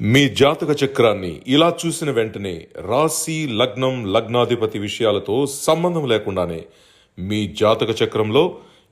మీ జాతక చక్రాన్ని ఇలా చూసిన వెంటనే రాశి లగ్నం లగ్నాధిపతి విషయాలతో సంబంధం లేకుండానే మీ జాతక చక్రంలో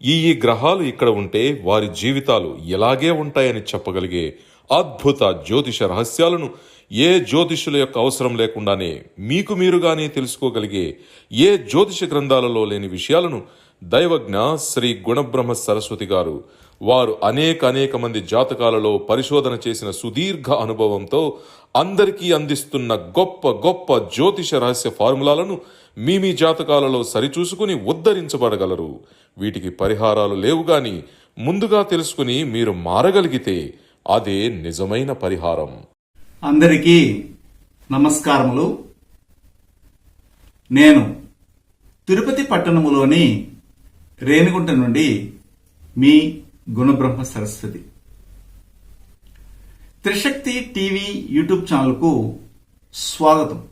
ఈ ఈ గ్రహాలు ఇక్కడ ఉంటే వారి జీవితాలు ఎలాగే ఉంటాయని చెప్పగలిగే అద్భుత జ్యోతిష రహస్యాలను ఏ జ్యోతిషుల యొక్క అవసరం లేకుండానే మీకు మీరుగానే తెలుసుకోగలిగే ఏ జ్యోతిష గ్రంథాలలో లేని విషయాలను దైవజ్ఞ శ్రీ గుణబ్రహ్మ సరస్వతి గారు. వారు అనేక అనేక మంది జాతకాలలో పరిశోధన చేసిన సుదీర్ఘ అనుభవంతో అందరికీ అందిస్తున్న గొప్ప గొప్ప జ్యోతిష రహస్య ఫార్ములాలను మీ మీ జాతకాలలో సరిచూసుకుని ఉద్ధరించబడగలరు. వీటికి పరిహారాలు లేవు గాని ముందుగా తెలుసుకుని మీరు మారగలిగితే అదే నిజమైన పరిహారం. అందరికీ నమస్కారములు. నేను తిరుపతి పట్టణములోని రేణిగుంట నుండి మీ గుణబ్రహ్మ సరస్వతి. త్రిశక్తి టీవీ యూట్యూబ్ ఛానల్కు స్వాగతం.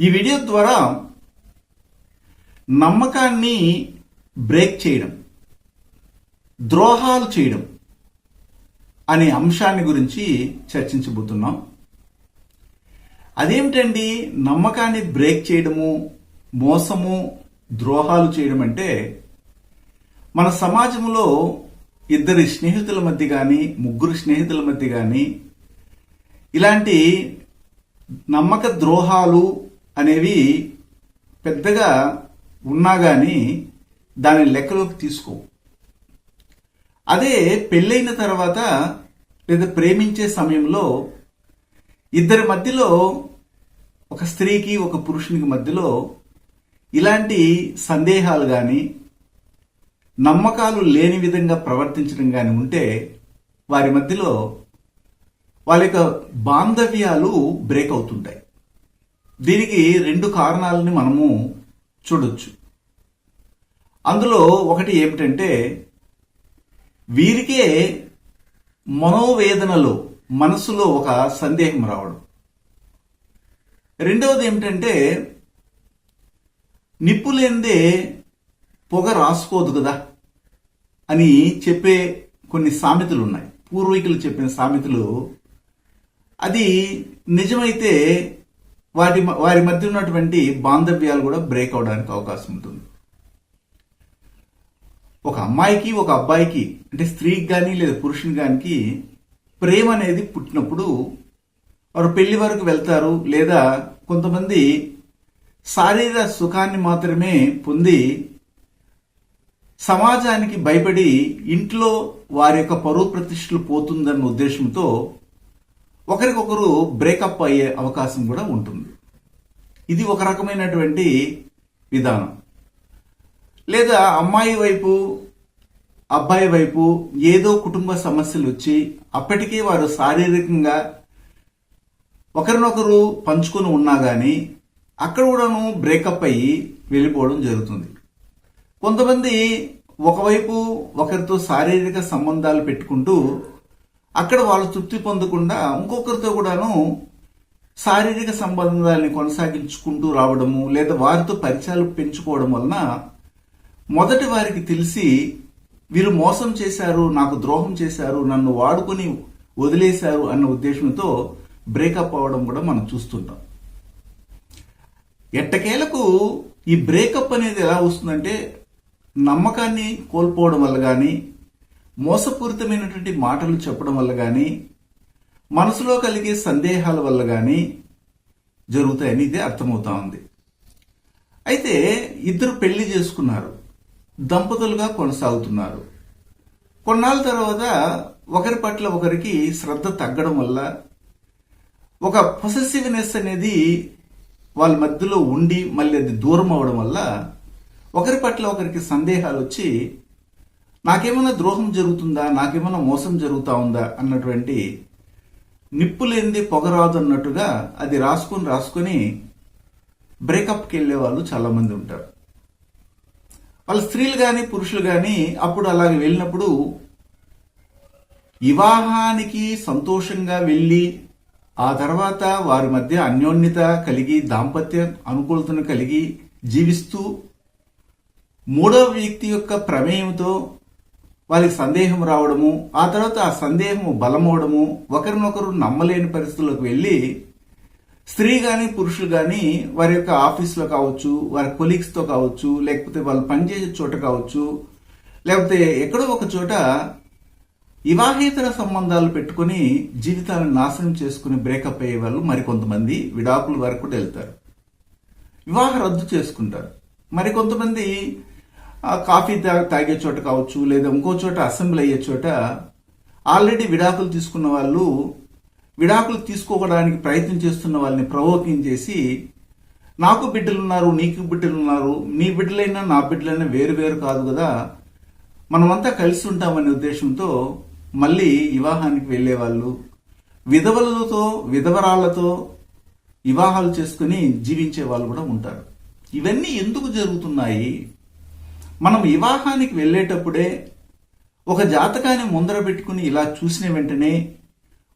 ఈ వీడియో ద్వారా నమ్మకాన్ని బ్రేక్ చేయడం ద్రోహాలు చేయడం అనే అంశాన్ని గురించి చర్చించబోతున్నాం. అదేమిటండి నమ్మకాన్ని బ్రేక్ చేయడము మోసము ద్రోహాలు చేయడం అంటే మన సమాజంలో ఇద్దరి స్నేహితుల మధ్య కానీ ముగ్గురు స్నేహితుల మధ్య కానీ ఇలాంటి నమ్మక ద్రోహాలు అనేవి పెద్దగా ఉన్నా కానీ దాని లెక్కలోకి తీసుకో అదే పెళ్ళైన తర్వాత లేదా ప్రేమించే సమయంలో ఇద్దరి మధ్యలో ఒక స్త్రీకి ఒక పురుషునికి మధ్యలో ఇలాంటి సందేహాలు కానీ నమ్మకాలు లేని విధంగా ప్రవర్తించడం కానీ ఉంటే వారి మధ్యలో వాళ్ళ యొక్క బాంధవ్యాలు బ్రేక్ అవుతుంటాయి. దీనికి రెండు కారణాలని మనము చూడొచ్చు. అందులో ఒకటి ఏమిటంటే వీరికే మనోవేదనలో మనసులో ఒక సందేహం రావడం. రెండవది ఏమిటంటే నిప్పు లేనిదే పొగ రాసుకోదు కదా అని చెప్పే కొన్ని సామెతలు ఉన్నాయి పూర్వీకులు చెప్పిన సామెతలు. అది నిజమైతే వాటి వారి మధ్య ఉన్నటువంటి బాంధవ్యాలు కూడా బ్రేక్ అవడానికి అవకాశం ఉంటుంది. ఒక అమ్మాయికి ఒక అబ్బాయికి అంటే స్త్రీకి కానీ లేదా పురుషుని కానీ ప్రేమ అనేది పుట్టినప్పుడు వారు పెళ్ళి వరకు వెళ్తారు లేదా కొంతమంది శారీర సుఖాన్ని మాత్రమే పొంది సమాజానికి భయపడి ఇంట్లో వారి యొక్క పరువు ప్రతిష్టలు పోతుందన్న ఉద్దేశంతో ఒకరికొకరు బ్రేకప్ అయ్యే అవకాశం కూడా ఉంటుంది. ఇది ఒక రకమైనటువంటి విధానం. లేదా అమ్మాయి వైపు అబ్బాయి వైపు ఏదో కుటుంబ సమస్యలు వచ్చి అప్పటికే వారు శారీరకంగా ఒకరినొకరు పంచుకొని ఉన్నా కానీ అక్కడ కూడాను బ్రేకప్ అయ్యి వెళ్ళిపోవడం జరుగుతుంది. కొంతమంది ఒకవైపు ఒకరితో శారీరక సంబంధాలు పెట్టుకుంటూ అక్కడ వాళ్ళు తృప్తి పొందకుండా ఇంకొకరితో కూడాను శారీరక సంబంధాలని కొనసాగించుకుంటూ రావడము లేదా వారితో పరిచయాలు పెంచుకోవడం వలన మొదటి వారికి తెలిసి వీరు మోసం చేశారు నాకు ద్రోహం చేశారు నన్ను వాడుకొని వదిలేశారు అన్న ఉద్దేశంతో బ్రేకప్ అవ్వడం కూడా మనం చూస్తుంటాం. ఎట్టకేలకు ఈ బ్రేకప్ అనేది ఎలా వస్తుందంటే నమ్మకాన్ని కోల్పోవడం వల్ల కానీ మోసపూరితమైనటువంటి మాటలు చెప్పడం వల్ల కానీ మనసులో కలిగే సందేహాల వల్ల కానీ జరుగుతాయని ఇది అర్థమవుతా ఉంది. అయితే ఇద్దరు పెళ్ళి చేసుకున్నారు. దంపతులుగా కొనసాగుతున్నారు. కొన్నాళ్ళ తర్వాత ఒకరి పట్ల ఒకరికి శ్రద్ధ తగ్గడం వల్ల ఒక పొసెసివ్నెస్ అనేది వాళ్ళ మధ్యలో ఉండి మళ్ళీ అది దూరం అవడం వల్ల ఒకరి పట్ల ఒకరికి సందేహాలు వచ్చి నాకేమైనా ద్రోహం జరుగుతుందా? నాకేమైనా మోసం జరుగుతా ఉందా? అన్నటువంటి నిప్పులేంది పొగరాదు అన్నట్టుగా అది రాసుకొని రాసుకొని బ్రేకప్కి వెళ్ళే వాళ్ళు చాలామంది ఉంటారు. వాళ్ళ స్త్రీలు కానీ పురుషులు కానీ అప్పుడు అలాగే వెళ్ళినప్పుడు వివాహానికి సంతోషంగా వెళ్ళి ఆ తర్వాత వారి మధ్య అన్యోన్యత కలిగి దాంపత్య అనుకూలతను కలిగి జీవిస్తూ మూడవ వ్యక్తి యొక్క ప్రమేయంతో వాళ్ళకి సందేహం రావడము ఆ తర్వాత ఆ సందేహం బలమవడము ఒకరినొకరు నమ్మలేని పరిస్థితుల్లోకి వెళ్ళి స్త్రీ కానీ పురుషులు కానీ వారి యొక్క ఆఫీస్లో కావచ్చు వారి కొలీగ్స్తో కావచ్చు లేకపోతే వాళ్ళు పనిచేసే చోట కావచ్చు లేకపోతే ఎక్కడో ఒక చోట వివాహేతర సంబంధాలు పెట్టుకుని జీవితాలను నాశనం చేసుకుని బ్రేకప్ అయ్యే వాళ్ళు మరికొంతమంది విడాకుల వరకు కూడా వెళ్తారు. వివాహ రద్దు చేసుకుంటారు. మరి కొంతమంది కాఫీ తాగే చోట కావచ్చు లేదా ఇంకో చోట అసెంబ్లీ అయ్యే చోట ఆల్రెడీ విడాకులు తీసుకున్న వాళ్ళు విడాకులు తీసుకోవడానికి ప్రయత్నం చేస్తున్న వాళ్ళని ప్రవోకింగ్ చేసి నాకు బిడ్డలున్నారు నీకు బిడ్డలున్నారు నీ బిడ్డలైనా నా బిడ్డలైనా వేరు వేరు కాదు కదా మనమంతా కలిసి ఉంటామనే ఉద్దేశంతో మళ్ళీ వివాహానికి వెళ్ళే వాళ్ళు విధవలతో విధవరాళ్ళతో వివాహాలు చేసుకుని జీవించే వాళ్ళు కూడా ఉంటారు. ఇవన్నీ ఎందుకు జరుగుతున్నాయి? మనం వివాహానికి వెళ్ళేటప్పుడే ఒక జాతకాన్ని ముందర పెట్టుకుని ఇలా చూసిన వెంటనే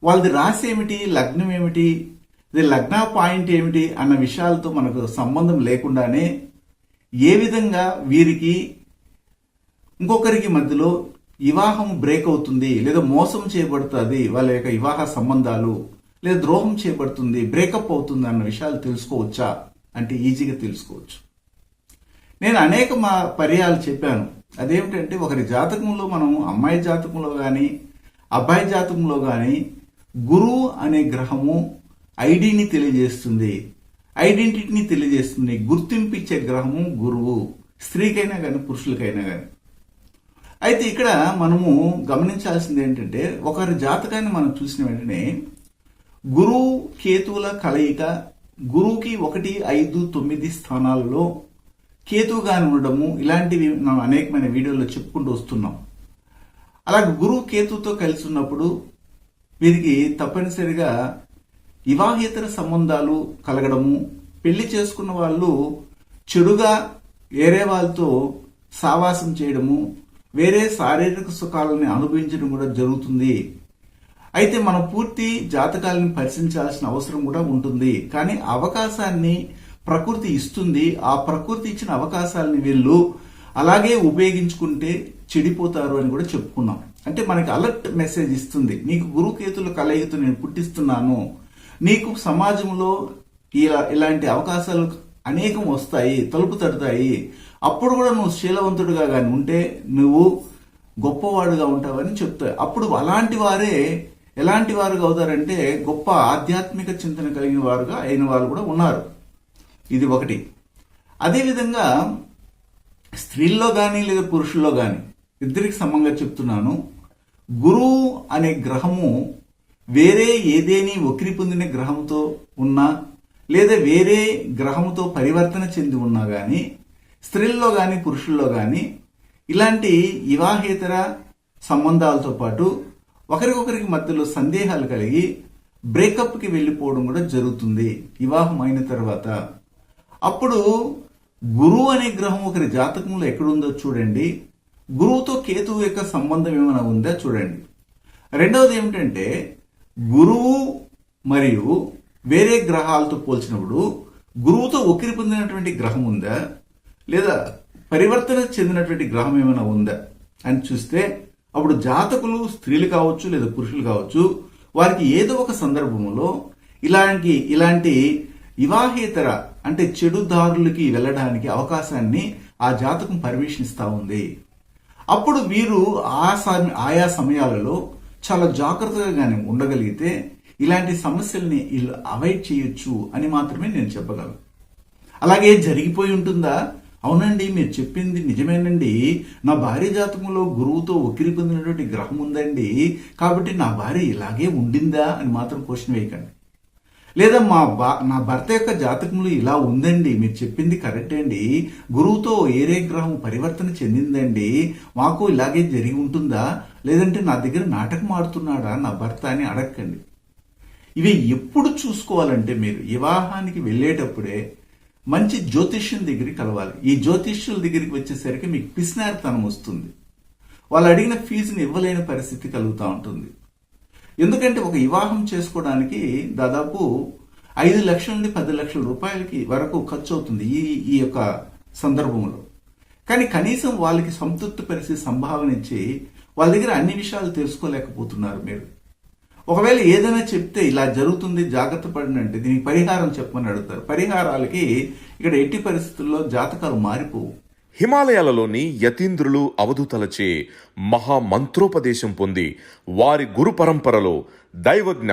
వాళ్ళది రాసి ఏమిటి లగ్నం ఏమిటి ఇది లగ్న పాయింట్ ఏమిటి అన్న విషయాలతో మనకు సంబంధం లేకుండానే ఏ విధంగా వీరికి ఇంకొకరికి మధ్యలో వివాహం బ్రేక్ అవుతుంది లేదా మోసం చేయబడుతుంది వాళ్ళ యొక్క వివాహ సంబంధాలు లేదా ద్రోహం చేయబడుతుంది బ్రేకప్ అవుతుంది అన్న విషయాలు తెలుసుకోవచ్చా? అంటే ఈజీగా తెలుసుకోవచ్చు. నేను అనేక మా పర్యాలు చెప్పాను. అదేమిటంటే ఒకరి జాతకంలో మనం అమ్మాయి జాతకంలో కానీ అబ్బాయి జాతకంలో కానీ గురువు అనే గ్రహము ఐడిని తెలియజేస్తుంది. ఐడెంటిటీని తెలియజేస్తుంది. గుర్తింపు ఇచ్చే గ్రహము గురువు. స్త్రీకైనా కానీ పురుషులకైనా కానీ అయితే ఇక్కడ మనము గమనించాల్సింది ఏంటంటే ఒకరి జాతకాన్ని మనం చూసిన వెంటనే గురువు కేతువుల కలయిక గురువుకి ఒకటి ఐదు తొమ్మిది స్థానాలలో కేతువుగాని ఉండడము ఇలాంటివి మనం అనేకమైన వీడియోలో చెప్పుకుంటూ వస్తున్నాం. అలాగే గురువు కేతుతో కలిసి ఉన్నప్పుడు వీరికి తప్పనిసరిగా వివాహేతర సంబంధాలు కలగడము పెళ్ళి చేసుకున్న వాళ్ళు చెడుగా వేరే వాళ్ళతో సావాసం చేయడము వేరే శారీరక సుఖాలని అనుభవించడం కూడా జరుగుతుంది. అయితే మనం పూర్తి జాతకాలను పరిశీలించాల్సిన అవసరం కూడా ఉంటుంది. కానీ అవకాశాన్ని ప్రకృతి ఇస్తుంది. ఆ ప్రకృతి ఇచ్చిన అవకాశాలని వీళ్ళు అలాగే ఉపయోగించుకుంటే చెడిపోతారు అని కూడా చెప్పుకున్నాం. అంటే మనకి అలర్ట్ మెసేజ్ ఇస్తుంది. నీకు గురుకేతుల కలయికతో నేను పుట్టిస్తున్నాను. నీకు సమాజంలో ఇలా ఇలాంటి అవకాశాలు అనేకం వస్తాయి తలుపు తడతాయి. అప్పుడు కూడా నువ్వు శీలవంతుడిగా కానీ ఉంటే నువ్వు గొప్పవాడుగా ఉంటావని చెప్తాయి. అప్పుడు అలాంటి వారే ఎలాంటి వారుగా అవుతారంటే గొప్ప ఆధ్యాత్మిక చింతన కలిగిన వారుగా అయిన వారు కూడా ఉన్నారు. ఇది ఒకటి. అదేవిధంగా స్త్రీల్లో కానీ లేదా పురుషుల్లో కానీ ఇద్దరికి సమంగా చెప్తున్నాను. గురువు అనే గ్రహము వేరే ఏదేని ఒకరి పొందిన గ్రహంతో ఉన్నా లేదా వేరే గ్రహంతో పరివర్తన చెంది ఉన్నా కానీ స్త్రీల్లో కానీ పురుషుల్లో కానీ ఇలాంటి వివాహేతర సంబంధాలతో పాటు ఒకరికొకరికి మధ్యలో సందేహాలు కలిగి బ్రేకప్కి వెళ్ళిపోవడం కూడా జరుగుతుంది. వివాహం అయిన తర్వాత. అప్పుడు గురువు అనే గ్రహం ఒకరి జాతకంలో ఎక్కడుందో చూడండి. గురువుతో కేతువు యొక్క సంబంధం ఏమైనా ఉందా చూడండి. రెండవది ఏమిటంటే గురువు మరియు వేరే గ్రహాలతో పోల్చినప్పుడు గురువుతో ఒకరి పొందినటువంటి గ్రహం ఉందా? లేదా పరివర్తన చెందినటువంటి గ్రహం ఏమైనా ఉందా అని చూస్తే అప్పుడు జాతకులు స్త్రీలు కావచ్చు లేదా పురుషులు కావచ్చు వారికి ఏదో ఒక సందర్భంలో ఇలాంటి ఇలాంటి వివాహేతర అంటే చెడు దారులకి వెళ్ళడానికి అవకాశాన్ని ఆ జాతకం పర్మిషన్ ఉంది. అప్పుడు వీరు ఆ ఆయా సమయాలలో చాలా జాగ్రత్తగా కానీ ఉండగలిగితే ఇలాంటి సమస్యల్ని వీళ్ళు అవాయిడ్ చేయొచ్చు అని మాత్రమే నేను చెప్పగలను. అలాగే జరిగిపోయి ఉంటుందా? అవునండి మీరు చెప్పింది నిజమేనండి. నా భార్య జాతకంలో గురువుతో ఒకిరి పొందినటువంటి గ్రహం ఉందండి. కాబట్టి నా భార్య ఇలాగే ఉండిందా అని మాత్రం క్వశ్చన్ వేయకండి. లేదా మా బా నా భర్త యొక్క జాతకంలో ఇలా ఉందండి మీరు చెప్పింది కరెక్ట్ అండి. గురువుతో ఏరే గ్రహం పరివర్తన చెందిందండి. మాకు ఇలాగే జరిగి ఉంటుందా? లేదంటే నా దగ్గర నాటకం ఆడుతున్నాడా? నా భర్త అని అడగండి ఇవి ఎప్పుడు చూసుకోవాలంటే మీరు? వివాహానికి వెళ్ళేటప్పుడే మంచి జ్యోతిష్యం దగ్గరికి కలవాలి. ఈ జ్యోతిష్యుల దగ్గరికి వచ్చేసరికి మీకు పిసినారితనం వస్తుంది. వాళ్ళు అడిగిన ఫీజుని ఇవ్వలేని పరిస్థితి కలుగుతూ ఉంటుంది. ఎందుకంటే ఒక వివాహం చేసుకోవడానికి దాదాపు ఐదు లక్షల నుండి పది లక్షల రూపాయలకి వరకు ఖర్చు అవుతుంది ఈ ఈ యొక్క సందర్భంలో. కానీ కనీసం వాళ్ళకి సంతృప్తి పరిస్థితి సంభావన ఇచ్చి వాళ్ళ దగ్గర అన్ని విషయాలు తెలుసుకోలేకపోతున్నారు మీరు. ఒకవేళ ఏదైనా చెప్తే ఇలా జరుగుతుంది జాగ్రత్త పడినంటే అంటే దీనికి పరిహారం చెప్పమని అడుగుతారు. పరిహారాలకి ఇక్కడ ఎట్టి పరిస్థితుల్లో జాతకాలు మారిపోవు. హిమాలయాలలోని యతీంద్రులు అవధూతలచే మహా మంత్రోపదేశం పొంది వారి గురు పరంపరలో దైవజ్ఞ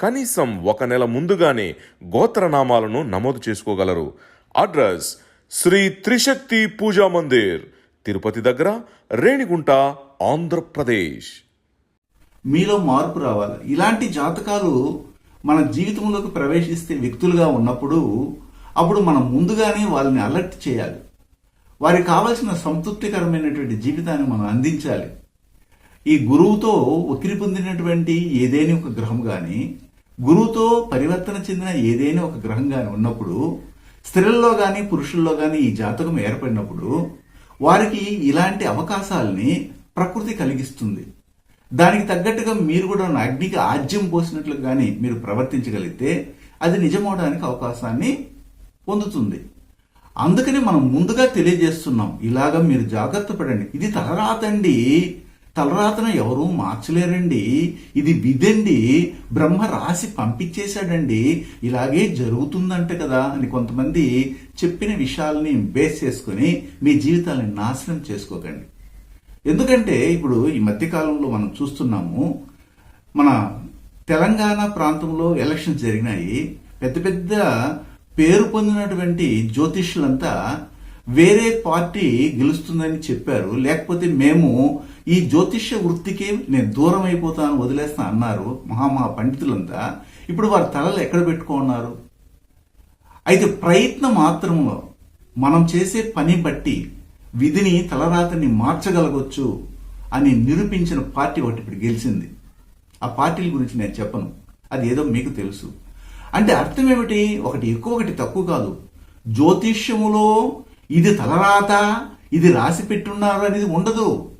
కనీసం ఒక నెల ముందుగానే గోత్రనామాలను నమోదు చేసుకోగలరు. అడ్రస్ శ్రీ త్రిశక్తి పూజా మందిర్ తిరుపతి దగ్గర రేణిగుంట ఆంధ్రప్రదేశ్. మీలో మార్పు రావాలి. ఇలాంటి జాతకాలు మన జీవితంలోకి ప్రవేశిస్తే వ్యక్తులుగా ఉన్నప్పుడు అప్పుడు మనం ముందుగానే వాళ్ళని అలర్ట్ చేయాలి. వారికి కావలసిన సంతృప్తికరమైనటువంటి జీవితాన్ని మనం అందించాలి. ఈ గురువుతో ఒకిరి పొందినటువంటి ఏదేని ఒక గ్రహం కానీ గురువుతో పరివర్తన చెందిన ఏదైనా ఒక గ్రహం కానీ ఉన్నప్పుడు స్త్రీల్లో కానీ పురుషుల్లో కానీ ఈ జాతకం ఏర్పడినప్పుడు వారికి ఇలాంటి అవకాశాలని ప్రకృతి కలిగిస్తుంది. దానికి తగ్గట్టుగా మీరు కూడా ఉన్న అగ్నికి ఆజ్యం పోసినట్లు కానీ మీరు ప్రవర్తించగలిగితే అది నిజమవడానికి అవకాశాన్ని పొందుతుంది. అందుకని మనం ముందుగా తెలియజేస్తున్నాం ఇలాగ మీరు జాగ్రత్త పడండి. ఇది తలరాతండి. తలరాతను ఎవరూ మార్చలేరండి. ఇది విధండి. బ్రహ్మ రాసి పంపించేశాడండి. ఇలాగే జరుగుతుందంట కదా అని కొంతమంది చెప్పిన విషయాల్ని బేస్ చేసుకుని మీ జీవితాలను నాశనం చేసుకోకండి. ఎందుకంటే ఇప్పుడు ఈ మధ్యకాలంలో మనం చూస్తున్నాము మన తెలంగాణ ప్రాంతంలో ఎలక్షన్స్ జరిగినాయి. పెద్ద పెద్ద పేరు పొందినటువంటి జ్యోతిష్యులంతా వేరే పార్టీ గెలుస్తుందని చెప్పారు. లేకపోతే మేము ఈ జ్యోతిష్య వృత్తికి నేను దూరం అయిపోతాను వదిలేస్తా అన్నారు మహామహా పండితులంతా. ఇప్పుడు వారి తలలు ఎక్కడ పెట్టుకున్నారు? అయితే ప్రయత్నం మాత్రంలో మనం చేసే పని బట్టి విధిని తలరాతని మార్చగలగొచ్చు అని నిరూపించిన పార్టీ ఒకటి ఇప్పుడు గెలిచింది. ఆ పార్టీల గురించి నేను చెప్పను. అది ఏదో మీకు తెలుసు. అంటే అర్థం ఏమిటి? ఒకటి ఎక్కువ ఒకటి తక్కువ కాదు. జ్యోతిష్యములో ఇది తలరాత ఇది రాసి పెట్టున్నారు అనేది ఉండదు.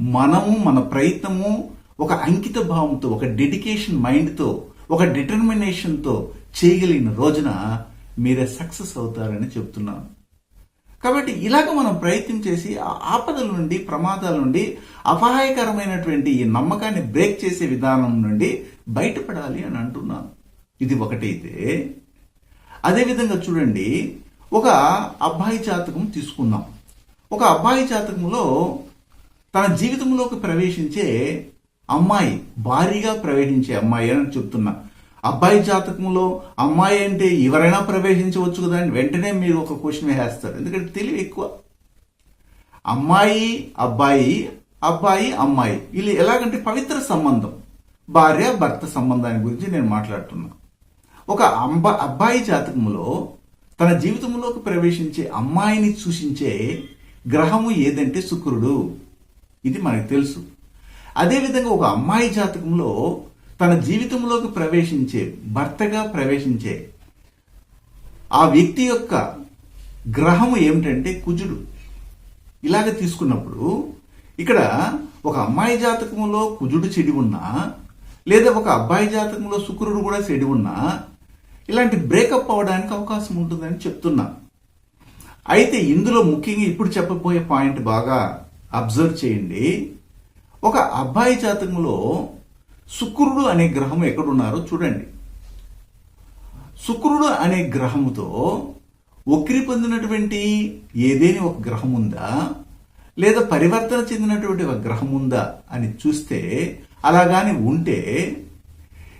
మనము మన ప్రయత్నము ఒక అంకిత భావంతో ఒక డెడికేషన్ మైండ్తో ఒక డిటర్మినేషన్తో చేయగలిగిన రోజున మీరే సక్సెస్ అవుతారని చెప్తున్నాను. కాబట్టి ఇలాగ మనం ప్రయత్నం చేసి ఆ ఆపదల నుండి ప్రమాదాల నుండి అపాయకరమైనటువంటి ఈ నమ్మకాన్ని బ్రేక్ చేసే విధానం నుండి బయటపడాలి అని అంటున్నాను. ఇది ఒకటైతే అదేవిధంగా చూడండి ఒక అబ్బాయి జాతకం తీసుకుందాం. ఒక అబ్బాయి జాతకంలో తన జీవితంలోకి ప్రవేశించే అమ్మాయి భారీగా ప్రవేశించే అమ్మాయి అని చెప్తున్నా. అబ్బాయి జాతకంలో అమ్మాయి అంటే ఎవరైనా ప్రవేశించవచ్చు కదా అని వెంటనే మీరు ఒక క్వశ్చన్ వేస్తారు ఎందుకంటే తెలివి ఎక్కువ. అమ్మాయి అబ్బాయి అబ్బాయి అమ్మాయి. వీళ్ళు ఎలాగంటే పవిత్ర సంబంధం భార్య భర్త సంబంధాన్ని గురించి నేను మాట్లాడుతున్నా. ఒక అంబా అబ్బాయి జాతకంలో తన జీవితంలోకి ప్రవేశించే అమ్మాయిని సూచించే గ్రహము ఏదంటే శుక్రుడు. ఇది మనకు తెలుసు. అదేవిధంగా ఒక అమ్మాయి జాతకంలో తన జీవితంలోకి ప్రవేశించే భర్తగా ప్రవేశించే ఆ వ్యక్తి యొక్క గ్రహము ఏమిటంటే కుజుడు. ఇలాగ తీసుకున్నప్పుడు ఇక్కడ ఒక అమ్మాయి జాతకంలో కుజుడు చెడి ఉన్నా లేదా ఒక అబ్బాయి జాతకంలో శుక్రుడు కూడా చెడి ఉన్నా ఇలాంటి బ్రేకప్ అవడానికి అవకాశం ఉంటుందని చెప్తున్నా. అయితే ఇందులో ముఖ్యంగా ఇప్పుడు చెప్పబోయే పాయింట్ బాగా అబ్జర్వ్ చేయండి. ఒక అబ్బాయి జాతకంలో శుక్రుడు అనే గ్రహం ఎక్కడున్నారో చూడండి. శుక్రుడు అనే గ్రహముతో ఒక్కిరి పొందినటువంటి ఏదేని ఒక గ్రహం ఉందా? లేదా పరివర్తన చెందినటువంటి ఒక గ్రహం ఉందా అని చూస్తే అలాగాని ఉంటే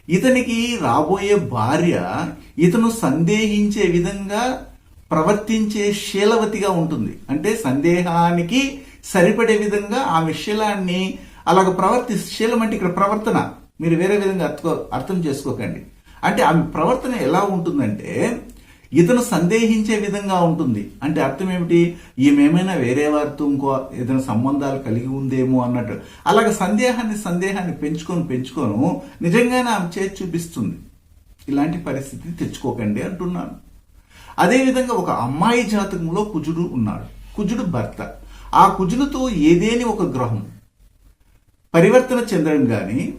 ఇతనికి రాబోయే భార్య ఇతను సందేహించే విధంగా ప్రవర్తించే శీలవతిగా ఉంటుంది. అంటే సందేహానికి సరిపడే విధంగా ఆమె శీలాన్ని అలాగ ప్రవర్తి శీలం అంటే ఇక్కడ ప్రవర్తన. మీరు వేరే విధంగా అర్థం అర్థం చేసుకోకండి. అంటే ఆమె ప్రవర్తన ఎలా ఉంటుందంటే ఇతను సందేహించే విధంగా ఉంటుంది. అంటే అర్థం ఏమిటి? ఈమెమైనా వేరే వారితో ఇంకో ఏదైనా సంబంధాలు కలిగి ఉందేమో అన్నట్టు. అలాగ సందేహాన్ని సందేహాన్ని పెంచుకొని పెంచుకొని నిజంగానే ఆమె చేతి చూపిస్తుంది. ఇలాంటి పరిస్థితి తెచ్చుకోకండి అంటున్నాను. అదేవిధంగా ఒక అమ్మాయి జాతకంలో కుజుడు ఉన్నాడు. కుజుడు భర్త. ఆ కుజులతో ఏదేని ఒక గ్రహం పరివర్తన చెందడం కానీ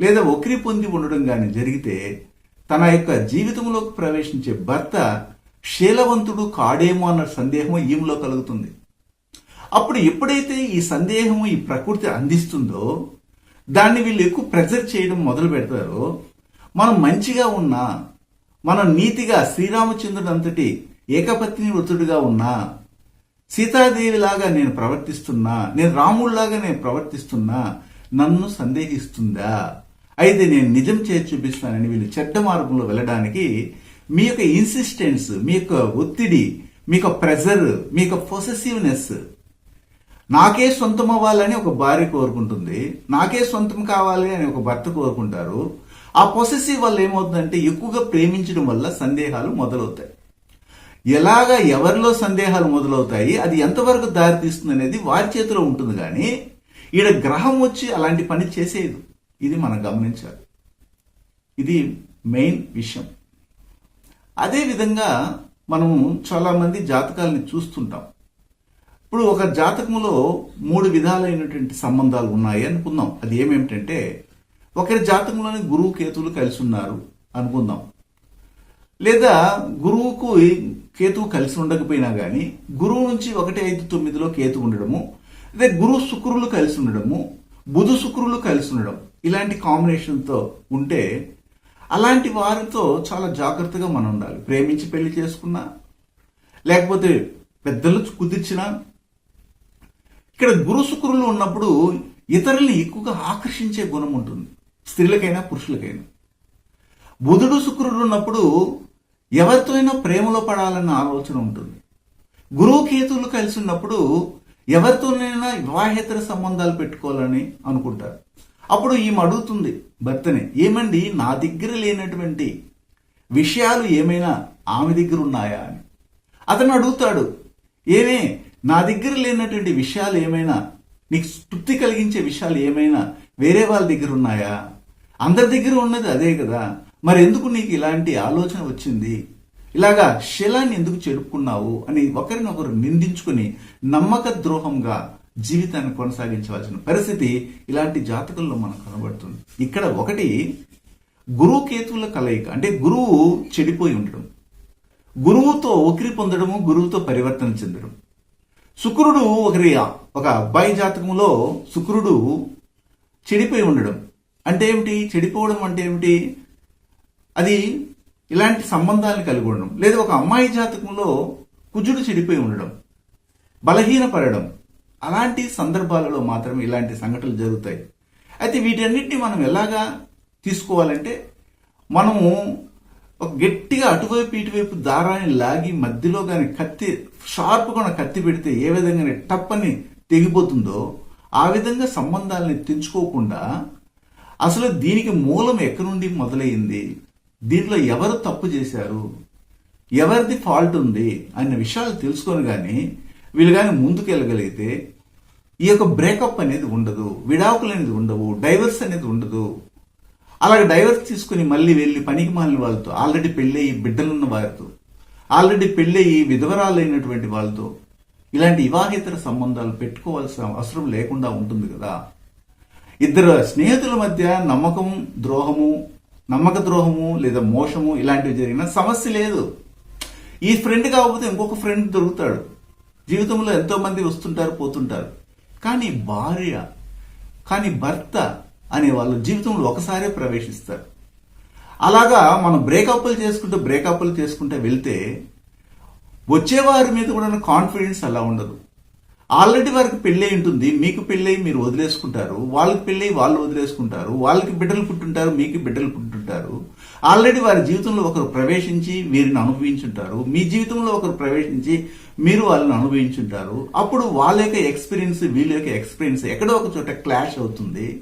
లేదా ఒకరి పొంది ఉండడం కానీ జరిగితే తన యొక్క జీవితంలోకి ప్రవేశించే భర్త శీలవంతుడు కాడేమో అన్న సందేహం ఈమెలో కలుగుతుంది. అప్పుడు ఎప్పుడైతే ఈ సందేహం ఈ ప్రకృతి అందిస్తుందో దాన్ని వీళ్ళు ఎక్కువ ప్రెజర్ చేయడం మొదలు పెడతారో మనం మంచిగా ఉన్నా మనం నీతిగా శ్రీరామచంద్రుడు అంతటి ఏకపత్ని వృతుడిగా ఉన్నా సీతాదేవిలాగా నేను ప్రవర్తిస్తున్నా నేను రాముడిలాగా నేను ప్రవర్తిస్తున్నా నన్ను సందేహిస్తుందా? అయితే నేను నిజం చేసి చూపిస్తానని వీళ్ళు చెడ్డ మార్గంలో వెళ్ళడానికి మీ యొక్క ఇన్సిస్టెన్స్ మీ యొక్క ఒత్తిడి మీ యొక్క ప్రెజర్ మీ యొక్క పొసెసివ్నెస్ నాకే సొంతం అవ్వాలని ఒక భార్య కోరుకుంటుంది నాకే సొంతం కావాలి అని ఒక భర్త కోరుకుంటారు. ఆ పొసెసివ్ వల్ల ఏమవుతుందంటే ఎక్కువగా ప్రేమించడం వల్ల సందేహాలు మొదలవుతాయి. ఎలాగా ఎవరిలో సందేహాలు మొదలవుతాయి అది ఎంతవరకు దారితీస్తుంది అనేది వారి చేతిలో ఉంటుంది కానీ ఈడ గ్రహం వచ్చి అలాంటి పని చేసేది ఇది మనం గమనించాలి. ఇది మెయిన్ విషయం. అదే విధంగా మనము చాలామంది జాతకాలని చూస్తుంటాం. ఇప్పుడు ఒక జాతకంలో మూడు విధాలైనటువంటి సంబంధాలు ఉన్నాయి అనుకుందాం. అది ఏమేమిటంటే ఒకరి జాతకంలోని గురువు కేతువులు కలిసి ఉన్నారు అనుకుందాం. లేదా గురువుకు కేతువు కలిసి ఉండకపోయినా కానీ గురువు నుంచి ఒకటి ఐదు తొమ్మిదిలో కేతు ఉండడము అదే గురువు శుక్రులు కలిసి ఉండడము బుధు శుక్రులు కలిసి ఉండడం ఇలాంటి కాంబినేషన్తో ఉంటే అలాంటి వారితో చాలా జాగ్రత్తగా మనం ఉండాలి. ప్రేమించి పెళ్ళి చేసుకున్నా లేకపోతే పెద్దలు కుదిర్చినా. ఇక్కడ గురు శుక్రులు ఉన్నప్పుడు ఇతరుల్ని ఎక్కువగా ఆకర్షించే గుణం ఉంటుంది. స్త్రీలకైనా పురుషులకైనా. బుధుడు శుక్రుడు ఉన్నప్పుడు ఎవరితో అయినా ప్రేమలో పడాలన్న ఆలోచన ఉంటుంది. గురువు కేతువులు కలిసి ఉన్నప్పుడు ఎవరితోనైనా వివాహేతర సంబంధాలు పెట్టుకోవాలని అనుకుంటారు. అప్పుడు ఈమె అడుగుతుంది భర్తని ఏమండి? నా దగ్గర లేనటువంటి విషయాలు ఏమైనా ఆమె దగ్గర ఉన్నాయా? అని. అతను అడుగుతాడు ఏమే నా దగ్గర లేనటువంటి విషయాలు ఏమైనా నీకు తృప్తి కలిగించే విషయాలు ఏమైనా వేరే వాళ్ళ దగ్గర ఉన్నాయా? అందరి దగ్గర ఉన్నది అదే కదా. మరి ఎందుకు నీకు ఇలాంటి ఆలోచన వచ్చింది? ఇలాగా శిలాన్ని ఎందుకు చెరుపుకున్నావు అని ఒకరినొకరు నిందించుకుని నమ్మక ద్రోహంగా జీవితాన్ని కొనసాగించవలసిన పరిస్థితి ఇలాంటి జాతకంలో మనకు కనబడుతుంది. ఇక్కడ ఒకటి గురువు కేతువుల కలయిక. అంటే గురువు చెడిపోయి ఉండడం. గురువుతో ఒకరి పొందడము గురువుతో పరివర్తన చెందడం. శుక్రుడు ఒకరి ఒక అబ్బాయి జాతకంలో శుక్రుడు చెడిపోయి ఉండడం. అంటే ఏమిటి? చెడిపోవడం అంటే ఏమిటి? అది ఇలాంటి సంబంధాలను కలిగి ఉండడం లేదా ఒక అమ్మాయి జాతకంలో కుజుడు చెడిపోయి ఉండడం బలహీనపడడం అలాంటి సందర్భాలలో మాత్రమే ఇలాంటి సంఘటనలు జరుగుతాయి. అయితే వీటన్నిటిని మనం ఎలాగా తీసుకోవాలంటే మనము ఒక గట్టిగా అటువైపు ఇటువైపు దారాన్ని లాగి మధ్యలో కానీ కత్తి షార్ప్గా కత్తి పెడితే ఏ విధంగా టప్పని తెగిపోతుందో ఆ విధంగా సంబంధాలని తెంచుకోకుండా అసలు దీనికి మూలం ఎక్కడి నుండి మొదలైంది? దీంట్లో ఎవరు తప్పు చేశారు? ఎవరిది ఫాల్ట్ ఉంది? అన్న విషయాలు తెలుసుకొని కానీ వీళ్ళు కానీ ముందుకెళ్ళగలిగితే ఈ యొక్క బ్రేకప్ అనేది ఉండదు విడాకులు అనేది ఉండవు డైవర్స్ అనేది ఉండదు. అలాగే డైవర్స్ తీసుకుని మళ్ళీ వెళ్ళి పనికి మాలిన వాళ్ళతో ఆల్రెడీ పెళ్ళయి బిడ్డలున్న వారితో ఆల్రెడీ పెళ్ళయి విధవరాలైనటువంటి వాళ్ళతో ఇలాంటి వివాహేతర సంబంధాలు పెట్టుకోవాల్సిన అవసరం లేకుండా ఉంటుంది కదా. ఇద్దరు స్నేహితుల మధ్య నమ్మకం ద్రోహము నమ్మక ద్రోహము లేదా మోసము ఇలాంటివి జరిగిన సమస్య లేదు. ఈ ఫ్రెండ్ కాకపోతే ఇంకొక ఫ్రెండ్ దొరుకుతాడు. జీవితంలో ఎంతో మంది వస్తుంటారు పోతుంటారు. కానీ భార్య కానీ భర్త అనే వాళ్ళు జీవితంలో ఒకసారే ప్రవేశిస్తారు. అలాగా మనం బ్రేకప్లు చేసుకుంటూ బ్రేకప్లు చేసుకుంటూ వెళ్తే వచ్చేవారి మీద కూడా కాన్ఫిడెన్స్ అలా ఉండదు. ఆల్రెడీ వారికి పెళ్ళి ఉంటుంది మీకు పెళ్ళి మీరు వదిలేసుకుంటారు వాళ్ళకి పెళ్ళి వాళ్ళు వదిలేసుకుంటారు వాళ్ళకి బిడ్డలు పుట్టుంటారు మీకు బిడ్డలు పుట్టుంటారు. ఆల్రెడీ వారి జీవితంలో ఒకరు ప్రవేశించి వీరిని అనుభవించుంటారు. మీ జీవితంలో ఒకరు ప్రవేశించి మీరు వాళ్ళని అనుభవించుంటారు. అప్పుడు వాళ్ళ యొక్క ఎక్స్పీరియన్స్ వీళ్ళ యొక్క ఎక్స్పీరియన్స్ ఎక్కడో ఒక చోట క్లాష్ అవుతుంది.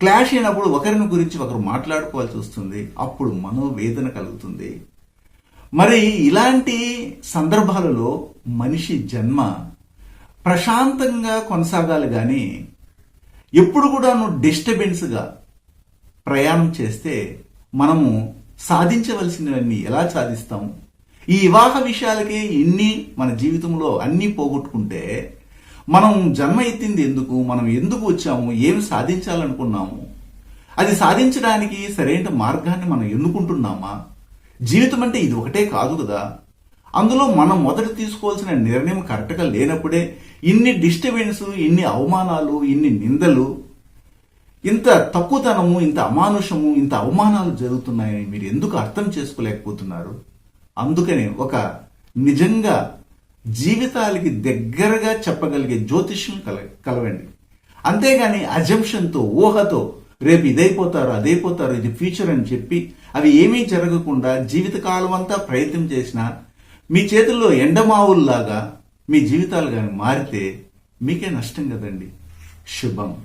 క్లాష్ అయినప్పుడు ఒకరిని గురించి ఒకరు మాట్లాడుకోవాల్సి వస్తుంది. అప్పుడు మనోవేదన కలుగుతుంది. మరి ఇలాంటి సందర్భాలలో మనిషి జన్మ ప్రశాంతంగా కొనసాగాలి కానీ ఎప్పుడు కూడా నువ్వు డిస్టర్బెన్స్గా ప్రయాణం చేస్తే మనము సాధించవలసినవన్నీ ఎలా సాధిస్తాము ఈ వివాహ విషయాలకే ఇన్ని మన జీవితంలో అన్నీ పోగొట్టుకుంటే మనం జన్మ ఎత్తింది ఎందుకు? మనం ఎందుకు వచ్చాము? ఏమి సాధించాలనుకున్నాము? అది సాధించడానికి సరైన మార్గాన్ని మనం ఎన్నుకుంటున్నామా? జీవితం అంటే ఇది ఒకటే కాదు కదా. అందులో మనం మొదట తీసుకోవాల్సిన నిర్ణయం కరెక్ట్గా లేనప్పుడే ఇన్ని డిస్టర్బెన్స్ ఇన్ని అవమానాలు ఇన్ని నిందలు ఇంత తక్కువతనము ఇంత అమానుషము ఇంత అవమానాలు జరుగుతున్నాయని మీరు ఎందుకు అర్థం చేసుకోలేకపోతున్నారు? అందుకనే ఒక నిజంగా జీవితాలకి దగ్గరగా చెప్పగలిగే జ్యోతిష్యం కల కలవండి. అంతేగాని అజంప్షన్తో ఊహతో రేపు ఇదైపోతారు అదైపోతారు ఇది ఫ్యూచర్ అని చెప్పి అవి ఏమీ జరగకుండా జీవితకాలం అంతా ప్రయత్నం చేసినా మీ చేతుల్లో ఎండమావుల్లాగా మీ జీవితాలు కానీ మారితే మీకే నష్టం కదండి. శుభం.